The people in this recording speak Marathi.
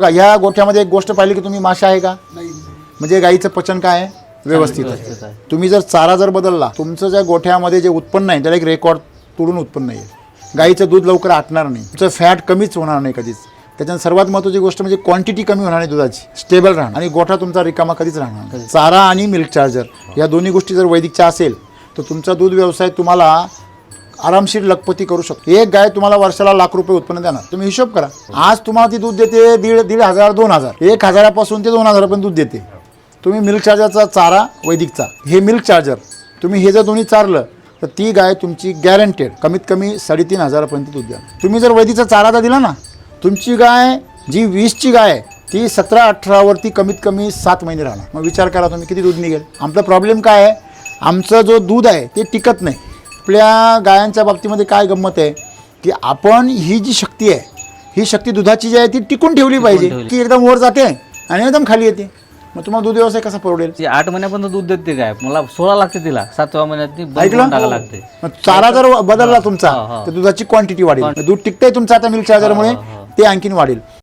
बघा, ह्या गोठ्यामध्ये एक गोष्ट पाहिली की तुम्ही माशा आहे का? म्हणजे गाईचं पचन काय आहे? व्यवस्थित आहे. तुम्ही जर चारा जर बदलला तुमचं ज्या गोठ्यामध्ये जे उत्पन्न आहे त्याला एक रेकॉर्ड तोडून उत्पन्न येईल गाईचं दूध लवकर आटणार नाही. तुमचं फॅट कमीच होणार नाही कधीच. त्याच्यात सर्वात महत्त्वाची गोष्ट म्हणजे क्वांटिटी कमी होणार नाही दुधाची. स्टेबल राहणार. आणि गोठा तुमचा रिकामा कधीच राहणार. चारा आणि मिल्क चार्जर या दोन्ही गोष्टी जर वैदिकच्या असेल तर तुमचा दूध व्यवसाय तुम्हाला आरामशीर लखपती करू शकतो. एक गाय तुम्हाला वर्षाला लाख रुपये उत्पन्न देणार. तुम्ही हिशोब करा. आज तुम्हाला ती दूध देते दीड दीड हजार दोन हजार. एक हजारापासून ते दोन हजारापर्यंत दूध देते. तुम्ही मिल्क चार्जरचा चारा वैदिकचा हे मिल्क चार्जर. तुम्ही हे जर दोन्ही चारलं तर ती गाय तुमची गॅरंटेड कमीत कमी साडेतीन हजारापर्यंत दूध द्या तुम्ही जर वैदीचा चारा जर दिला ना तुमची गाय जी वीसची गाय आहे, ती सतरा अठरावरती कमीत कमी सात महिने राहणार. मग विचार करा तुम्ही किती दूध निघेल. आमचा प्रॉब्लेम काय आहे? आमचं जो दूध आहे ते टिकत नाही. आपल्या गायांच्या बाबतीमध्ये काय गंमत आहे की आपण ही जी शक्ती आहे ही शक्ती दुधाची जी आहे ती टिकून ठेवली पाहिजे ठेवली. की एकदम वर जाते आणि एकदम खाली येते. मग तुम्हाला दूध व्यवसाय कसा परवडेल? ती आठ महिन्यापर्यंत दूध देते काय? मला सोळा लागते तिला. सातव्या महिन्यात ती बंद ऐकलं? करून टाकायला लागते. मग चारा जर बदलला हा, तुमचा हा. तर दुधाची क्वांटिटी वाढेल. दूध टिकतंय तुमचं आता मिल्क चार्जरमुळे ते आणखीन वाढेल.